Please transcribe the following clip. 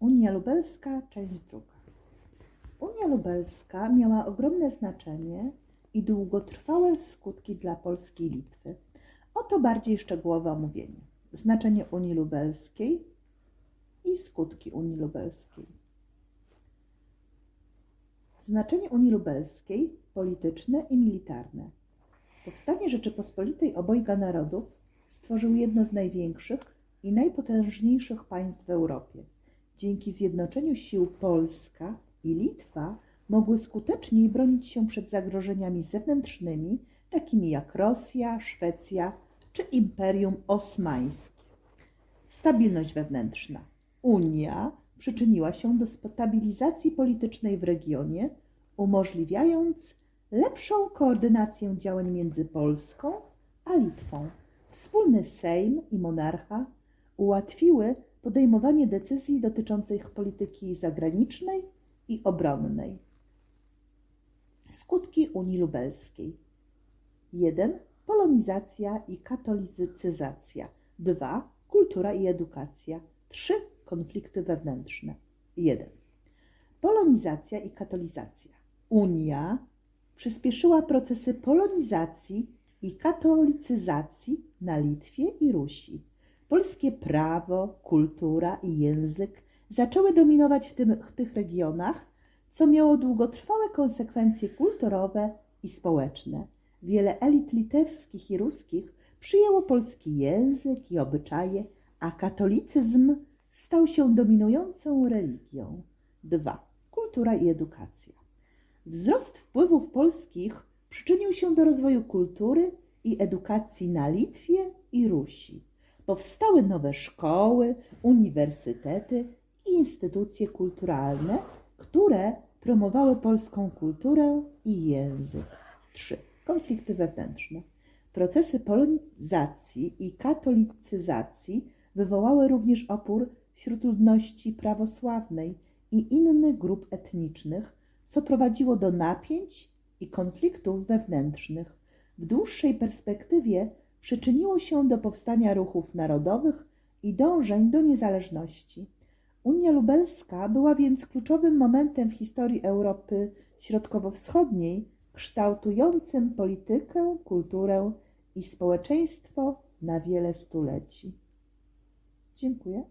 Unia Lubelska, część druga. Unia Lubelska miała ogromne znaczenie i długotrwałe skutki dla Polski i Litwy. Oto bardziej szczegółowe omówienie. Znaczenie Unii Lubelskiej i skutki Unii Lubelskiej. Znaczenie Unii Lubelskiej polityczne i militarne. Powstanie Rzeczypospolitej obojga narodów stworzył jedno z największych i najpotężniejszych państw w Europie. Dzięki zjednoczeniu sił Polska i Litwa mogły skuteczniej bronić się przed zagrożeniami zewnętrznymi, takimi jak Rosja, Szwecja czy Imperium Osmańskie. Stabilność wewnętrzna. Unia przyczyniła się do stabilizacji politycznej w regionie, umożliwiając lepszą koordynację działań między Polską a Litwą. Wspólny Sejm i monarcha ułatwiły podejmowanie decyzji dotyczących polityki zagranicznej i obronnej. Skutki Unii Lubelskiej. 1. Polonizacja i katolicyzacja. 2. Kultura i edukacja. 3. Konflikty wewnętrzne. 1. Polonizacja i katolizacja. Unia przyspieszyła procesy polonizacji i katolicyzacji na Litwie i Rusi. Polskie prawo, kultura i język zaczęły dominować w, tym, w tych regionach, co miało długotrwałe konsekwencje kulturowe i społeczne. Wiele elit litewskich i ruskich przyjęło polski język i obyczaje, a katolicyzm stał się dominującą religią. 2. Kultura i edukacja. Wzrost wpływów polskich przyczynił się do rozwoju kultury i edukacji na Litwie i Rusi. Powstały nowe szkoły, uniwersytety i instytucje kulturalne, które promowały polską kulturę i język. 3. Konflikty wewnętrzne. Procesy polonizacji i katolicyzacji wywołały również opór wśród ludności prawosławnej i innych grup etnicznych, co prowadziło do napięć i konfliktów wewnętrznych. W dłuższej perspektywie przyczyniło się do powstania ruchów narodowych i dążeń do niezależności. Unia Lubelska była więc kluczowym momentem w historii Europy Środkowo-Wschodniej, kształtującym politykę, kulturę i społeczeństwo na wiele stuleci. Dziękuję.